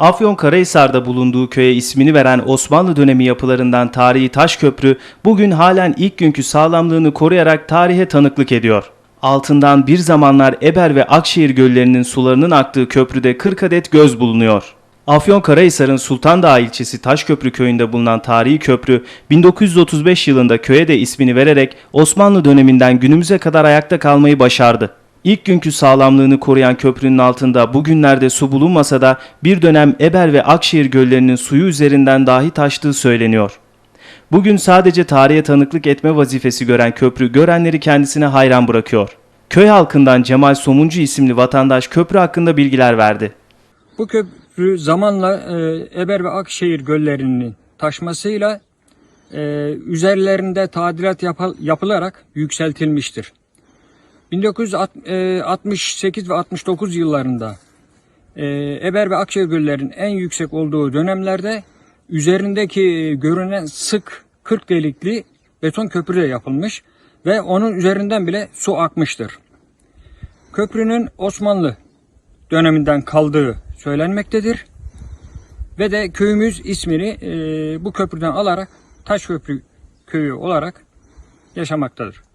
Afyonkarahisar'da bulunduğu köye ismini veren Osmanlı dönemi yapılarından tarihi taş köprü bugün halen ilk günkü sağlamlığını koruyarak tarihe tanıklık ediyor. Altından bir zamanlar Eber ve Akşehir göllerinin sularının aktığı köprüde 40 adet göz bulunuyor. Afyonkarahisar'ın Sultandağ ilçesi Taşköprü köyünde bulunan tarihi köprü 1935 yılında köye de ismini vererek Osmanlı döneminden günümüze kadar ayakta kalmayı başardı. İlk günkü sağlamlığını koruyan köprünün altında bugünlerde su bulunmasa da bir dönem Eber ve Akşehir göllerinin suyu üzerinden dahi taştığı söyleniyor. Bugün sadece tarihe tanıklık etme vazifesi gören köprü görenleri kendisine hayran bırakıyor. Köy halkından Cemal Somuncu isimli vatandaş köprü hakkında bilgiler verdi. Bu köprü zamanla e, Eber ve Akşehir göllerinin taşmasıyla e, üzerlerinde tadilat yapı- yapılarak yükseltilmiştir. 1968 ve 69 yıllarında e, Eber ve Akşehir göllerinin en yüksek olduğu dönemlerde üzerindeki e, görünen sık 40 delikli beton köprü de yapılmış ve onun üzerinden bile su akmıştır. Köprünün Osmanlı döneminden kaldığı söylenmektedir. Ve de köyümüz ismini e, bu köprüden alarak Taşköprü köyü olarak yaşamaktadır.